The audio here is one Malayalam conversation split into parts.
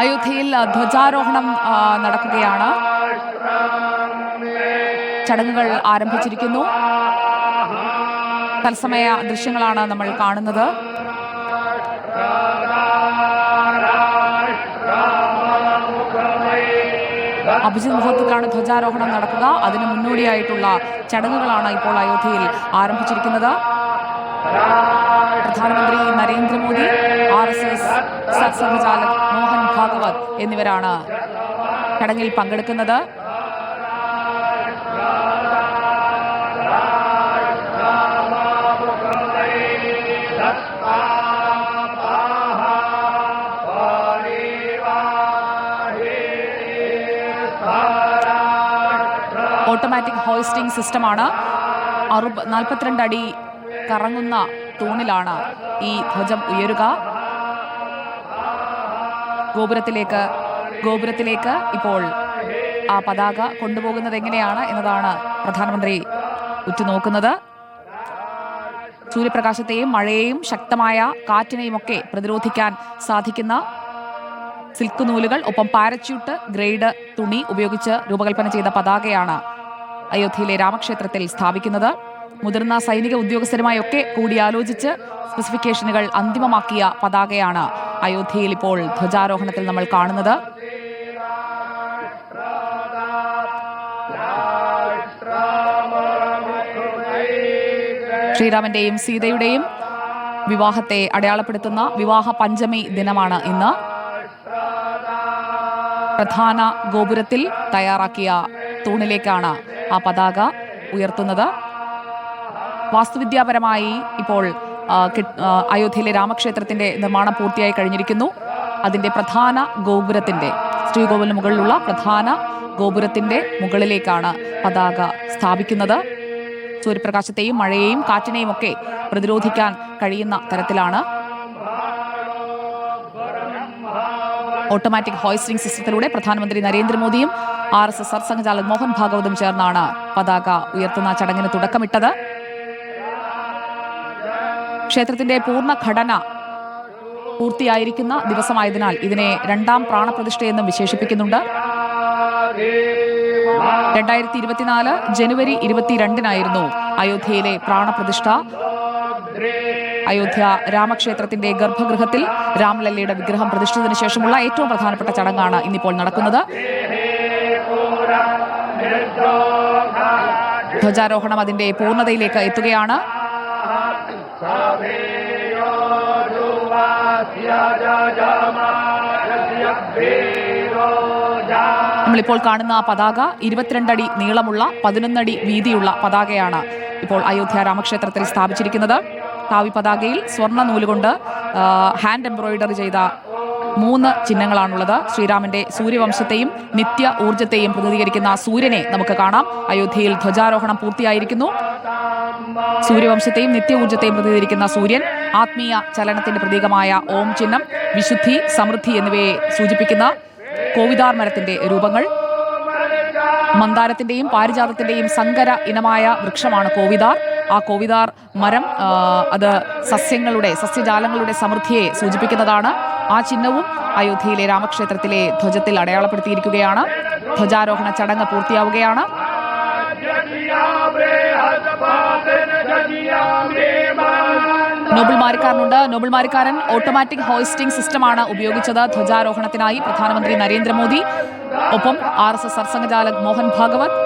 അയോധ്യയിൽ ധ്വജാരോഹണം നടക്കുകയാണ്. ചടങ്ങുകൾ ആരംഭിച്ചിരിക്കുന്നു. തത്സമയ ദൃശ്യങ്ങളാണ് നമ്മൾ കാണുന്നത്. അഭിജിത് മുഹൂർത്തത്തിലാണ് ധ്വജാരോഹണം നടക്കുക. അതിന് മുന്നോടിയായിട്ടുള്ള ചടങ്ങുകളാണ് ഇപ്പോൾ അയോധ്യയിൽ ആരംഭിച്ചിരിക്കുന്നത്. പ്രധാനമന്ത്രി നരേന്ദ്രമോദി ആർ എസ് എസ് സത്സംഘചാലക് മോഹൻ ഭാഗവത് എന്നിവരാണ് ചടങ്ങിൽ പങ്കെടുക്കുന്നത്. ഓട്ടോമാറ്റിക് ഹോയിസ്റ്റിംഗ് സിസ്റ്റമാണ്. അറുപ നാൽപ്പത്തിരണ്ട് അടി കറങ്ങുന്ന തൂണിലാണ് ഈ ധ്വജം ഉയരുക. ഗോപുരത്തിലേക്ക് ഗോപുരത്തിലേക്ക് ഇപ്പോൾ ആ പതാക കൊണ്ടുപോകുന്നത് എങ്ങനെയാണ് എന്നതാണ് പ്രധാനമന്ത്രി ഉറ്റുനോക്കുന്നത്. സൂര്യപ്രകാശത്തെയും മഴയെയും ശക്തമായ കാറ്റിനെയും ഒക്കെ പ്രതിരോധിക്കാൻ സാധിക്കുന്ന സിൽക്ക് നൂലുകൾ ഒപ്പം പാരച്യൂട്ട് ഗ്രേഡ് തുണി ഉപയോഗിച്ച് രൂപകൽപ്പന ചെയ്ത പതാകയാണ് അയോധ്യയിലെ രാമക്ഷേത്രത്തിൽ സ്ഥാപിക്കുന്നത്. മുതിർന്ന സൈനിക ഉദ്യോഗസ്ഥരുമായൊക്കെ കൂടിയാലോചിച്ച് സ്പെസിഫിക്കേഷനുകൾ അന്തിമമാക്കിയ പതാകയാണ് അയോധ്യയിൽ ഇപ്പോൾ ധ്വജാരോഹണത്തിൽ നമ്മൾ കാണുന്നത്. ശ്രീരാമന്റെയും സീതയുടെയും വിവാഹത്തെ അടയാളപ്പെടുത്തുന്ന വിവാഹ പഞ്ചമി ദിനമാണ് ഇന്ന്. പ്രധാന ഗോപുരത്തിൽ തയ്യാറാക്കിയ തൂണിലേക്കാണ് ആ പതാക ഉയർത്തുന്നത്. വാസ്തുവിദ്യാപരമായി ഇപ്പോൾ അയോധ്യയിലെ രാമക്ഷേത്രത്തിന്റെ നിർമ്മാണം പൂർത്തിയായി കഴിഞ്ഞിരിക്കുന്നു. അതിന്റെ പ്രധാന ഗോപുരത്തിന്റെ ശ്രീകോവിലിന് മുകളിലുള്ള പ്രധാന ഗോപുരത്തിന്റെ മുകളിലേക്കാണ് പതാക സ്ഥാപിക്കുന്നത്. സൂര്യപ്രകാശത്തെയും മഴയെയും കാറ്റിനെയും ഒക്കെ പ്രതിരോധിക്കാൻ കഴിയുന്ന തരത്തിലാണ്. ഓട്ടോമാറ്റിക് ഹോയിസ്റ്റിംഗ് സിസ്റ്റത്തിലൂടെ പ്രധാനമന്ത്രി നരേന്ദ്രമോദിയും ആർ എസ് എസ് സർസംഘചാലക് മോഹൻ ഭാഗവതും ചേർന്നാണ് പതാക ഉയർത്തുന്ന ചടങ്ങിന് തുടക്കമിട്ടത്. ക്ഷേത്രത്തിന്റെ പൂർണ ഘടന പൂർത്തിയായിരിക്കുന്ന ദിവസമായതിനാൽ ഇതിനെ രണ്ടാം പ്രാണപ്രതിഷ്ഠയെന്നും വിശേഷിപ്പിക്കുന്നുണ്ട്. രണ്ടായിരത്തി ഇരുപത്തിനാല് ജനുവരി ഇരുപത്തിരണ്ടിനായിരുന്നു അയോധ്യയിലെ പ്രാണപ്രതിഷ്ഠ. അയോധ്യ രാമക്ഷേത്രത്തിന്റെ ഗർഭഗൃഹത്തിൽ രാംലല്ലയുടെ വിഗ്രഹം പ്രതിഷ്ഠിച്ചതിനു ശേഷമുള്ള ഏറ്റവും പ്രധാനപ്പെട്ട ചടങ്ങാണ് ഇന്നിപ്പോൾ നടക്കുന്നത്. ധ്വജാരോഹണം അതിന്റെ പൂർണതയിലേക്ക് എത്തുകയാണ്. നമ്മളിപ്പോൾ കാണുന്ന ആ പതാക ഇരുപത്തിരണ്ടടി നീളമുള്ള പതിനൊന്നടി വീതിയുള്ള പതാകയാണ് ഇപ്പോൾ അയോധ്യ രാമക്ഷേത്രത്തിൽ സ്ഥാപിച്ചിരിക്കുന്നത്. കാവി പതാകയിൽ സ്വർണ നൂലുകൊണ്ട് ഹാൻഡ് എംബ്രോയിഡറി ചെയ്ത മൂന്ന് ചിഹ്നങ്ങളാണുള്ളത്. ശ്രീരാമന്റെ സൂര്യവംശത്തെയും നിത്യ ഊർജത്തെയും പ്രതിനിധീകരിക്കുന്ന സൂര്യനെ നമുക്ക് കാണാം. അയോധ്യയിൽ ധ്വജാരോഹണം പൂർത്തിയായിരിക്കുന്നു. സൂര്യവംശത്തെയും നിത്യ ഊർജത്തെയും പ്രതിനിധീകരിക്കുന്ന സൂര്യൻ ആത്മീയ ചലനത്തിന്റെ പ്രതീകമായ ഓം ചിഹ്നം വിശുദ്ധി സമൃദ്ധി എന്നിവയെ സൂചിപ്പിക്കുന്ന കോവിദാർ മരത്തിന്റെ രൂപങ്ങൾ. മന്ദാരത്തിന്റെയും പാരിജാതത്തിന്റെയും സങ്കര ഇനമായ വൃക്ഷമാണ് കോവിദാർ. ആ കോവിദാർ മരം അത് സസ്യങ്ങളുടെ സസ്യജാലങ്ങളുടെ സമൃദ്ധിയെ സൂചിപ്പിക്കുന്നതാണ്. ആ ചിഹ്നവും അയോധ്യയിലെ രാമക്ഷേത്രത്തിലെ ധ്വജത്തിൽ അടയാളപ്പെടുത്തിയിരിക്കുകയാണ്. ധ്വജാരോഹണ ചടങ്ങ് പൂർത്തിയാവുകയാണ്. നോബിൾ മാരിക്കാരനുണ്ട് നോബിൾ മാരിക്കാരൻ ഓട്ടോമാറ്റിക് ഹോയിസ്റ്റിംഗ് സിസ്റ്റമാണ് ഉപയോഗിച്ചത് ധ്വജാരോഹണത്തിനായി പ്രധാനമന്ത്രി നരേന്ദ്രമോദി. ഒപ്പം ആർ എസ് എസ് സർസംഘചാലക് മോഹൻ ഭാഗവത്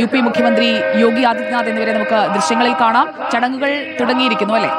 യു പി മുഖ്യമന്ത്രി യോഗി ആദിത്യനാഥ് എന്നിവരെ നമുക്ക് ദൃശ്യങ്ങളിൽ കാണാം. ചടങ്ങുകൾ തുടങ്ങിയിരിക്കുന്നു അല്ലേ?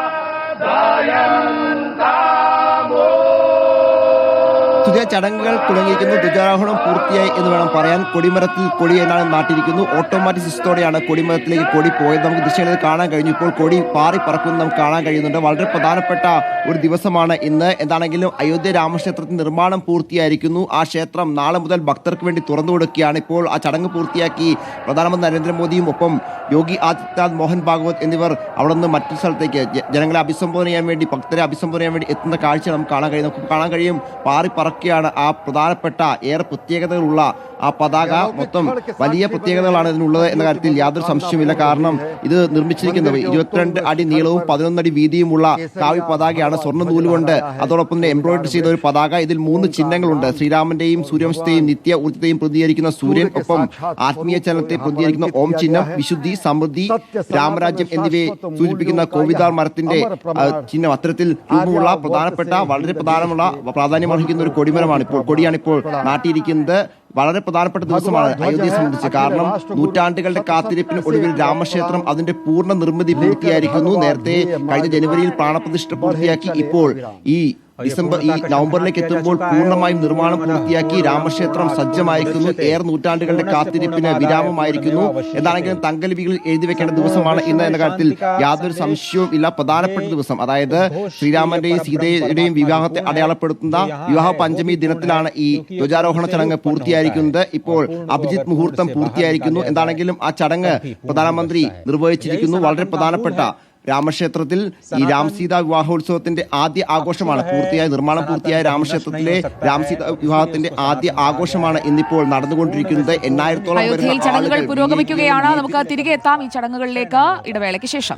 പുതിയ ചടങ്ങുകൾ തുടങ്ങിയിരിക്കുന്നു. ധ്വജാരോഹണം പൂർത്തിയായി എന്ന് വേണം പറയാൻ. കൊടിമരത്തിൽ കൊടി എന്നാണ് നാട്ടിരിക്കുന്നു. ഓട്ടോമാറ്റിക് സിസ്റ്റത്തോടെയാണ് കൊടിമരത്തിലേക്ക് കൊടി പോയത്. നമുക്ക് ദൃശ്യങ്ങളിൽ കാണാൻ കഴിഞ്ഞു. ഇപ്പോൾ കൊടി പാറി പറക്കുന്നത് നമുക്ക് കാണാൻ കഴിയുന്നുണ്ട്. വളരെ പ്രധാനപ്പെട്ട ഒരു ദിവസമാണ് ഇന്ന്. എന്താണെങ്കിലും അയോധ്യ രാമക്ഷേത്രത്തിന് നിർമ്മാണം പൂർത്തിയായിരിക്കുന്നു. ആ ക്ഷേത്രം നാളെ മുതൽ ഭക്തർക്ക് വേണ്ടി തുറന്നു കൊടുക്കുകയാണ്. ഇപ്പോൾ ആ ചടങ്ങ് പൂർത്തിയാക്കി പ്രധാനമന്ത്രി നരേന്ദ്രമോദിയും ഒപ്പം യോഗി ആദിത്യനാഥ് മോഹൻ ഭാഗവത് എന്നിവർ അവിടെ നിന്ന് മറ്റൊരു സ്ഥലത്തേക്ക് ജനങ്ങളെ അഭിസംബോധന ചെയ്യാൻ വേണ്ടി ഭക്തരെ അഭിസംബോധന ചെയ്യാൻ വേണ്ടി എത്തുന്ന കാഴ്ച നമുക്ക് കാണാൻ കഴിയും. നമുക്ക് കാണാൻ കഴിയും. പാറി പറക്കുന്ന ബാക്കിയാണ് ആ പ്രധാനപ്പെട്ട ഏറെ പ്രത്യേകതകളുള്ള ആ പതാക മൊത്തം വലിയ പ്രത്യേകതകളാണ് ഇതിനുള്ളത് എന്ന കാര്യത്തിൽ യാതൊരു സംശയമില്ല. കാരണം ഇത് നിർമ്മിച്ചിരിക്കുന്നത് ഇരുപത്തിരണ്ട് അടി നീളവും പതിനൊന്നടി വീതിയുമുള്ള കാവ്യ പതാകയാണ് സ്വർണ നൂലുകൊണ്ട്. അതോടൊപ്പം തന്നെ എംബ്രോയിഡറി ചെയ്ത ഒരു പതാക. ഇതിൽ മൂന്ന് ചിഹ്നങ്ങളുണ്ട്. ശ്രീരാമന്റെയും സൂര്യവംശത്തെയും നിത്യ ഊർജത്തെയും പ്രതികരിക്കുന്ന സൂര്യൻ ഒപ്പം ആത്മീയ ചലനത്തെ പ്രതികരിക്കുന്ന ഓം ചിഹ്നം വിശുദ്ധി സമൃദ്ധി രാമരാജ്യം എന്നിവയെ സൂചിപ്പിക്കുന്ന കോവിദാർ മരത്തിന്റെ ചിഹ്നം അത്തരത്തിൽ രൂപമുള്ള പ്രധാനപ്പെട്ട വളരെ പ്രധാനമുള്ള പ്രാധാന്യം അർഹിക്കുന്ന ഒരു കൊടിമരമാണ് ഇപ്പോൾ കൊടിയാണ് ഇപ്പോൾ നാട്ടിയിരിക്കുന്നത്. വളരെ പ്രധാനപ്പെട്ട ദിവസമാണ് അയോധ്യയെ സംബന്ധിച്ച്. കാരണം നൂറ്റാണ്ടുകളുടെ കാത്തിരിപ്പിന് ഒടുവിൽ രാമക്ഷേത്രം അതിന്റെ പൂർണ നിർമ്മിതി പൂർത്തിയായിരിക്കുന്നു. നേരത്തെ കഴിഞ്ഞ ജനുവരിയിൽ പ്രാണപ്രതിഷ്ഠ പൂർത്തിയാക്കി. ഇപ്പോൾ ഈ ഡിസംബർ ഈ നവംബറിലേക്ക് എത്തുമ്പോൾ പൂർണമായും നിർമ്മാണം പൂർത്തിയാക്കി രാമക്ഷേത്രം സജ്ജമായിരിക്കുന്നു. ഏറെ നൂറ്റാണ്ടുകളുടെ കാത്തിരിപ്പിന് വിരാമമായിരിക്കുന്നു. എന്താണെങ്കിലും തങ്കലിപികൾ എഴുതി വെക്കേണ്ട ദിവസമാണ് ഇന്ന് എന്ന കാര്യത്തിൽ യാതൊരു സംശയവും ഇല്ല. പ്രധാനപ്പെട്ട ദിവസം അതായത് ശ്രീരാമന്റെയും സീതയുടെയും വിവാഹത്തെ അടയാളപ്പെടുത്തുന്ന വിവാഹ പഞ്ചമി ദിനത്തിലാണ് ഈ ധ്വജാരോഹണ ചടങ്ങ് പൂർത്തിയായിരിക്കുന്നത് ഇപ്പോൾ അഭിജിത് മുഹൂർത്തം പൂർത്തിയായിരിക്കുന്നു. എന്താണെങ്കിലും ആ ചടങ്ങ് പ്രധാനമന്ത്രി നിർവഹിച്ചിരിക്കുന്നു. വളരെ പ്രധാനപ്പെട്ട രാമക്ഷേത്രത്തിൽ ഈ രാംസീത വിവാഹോത്സവത്തിന്റെ ആദ്യ ആഘോഷമാണ്. പൂർത്തിയായ നിർമ്മാണം പൂർത്തിയായ രാമക്ഷേത്രത്തിലെ രാംസീത വിവാഹത്തിന്റെ ആദ്യ ആഘോഷമാണ് ഇന്നിപ്പോൾ നടന്നുകൊണ്ടിരിക്കുന്നത്. എണ്ണായിരത്തോളം ചടങ്ങുകൾ പുരോഗമിക്കുകയാണ്. നമുക്ക് തിരികെ എത്താം ഈ ചടങ്ങുകളിലേക്ക് ഇടവേളയ്ക്ക് ശേഷം.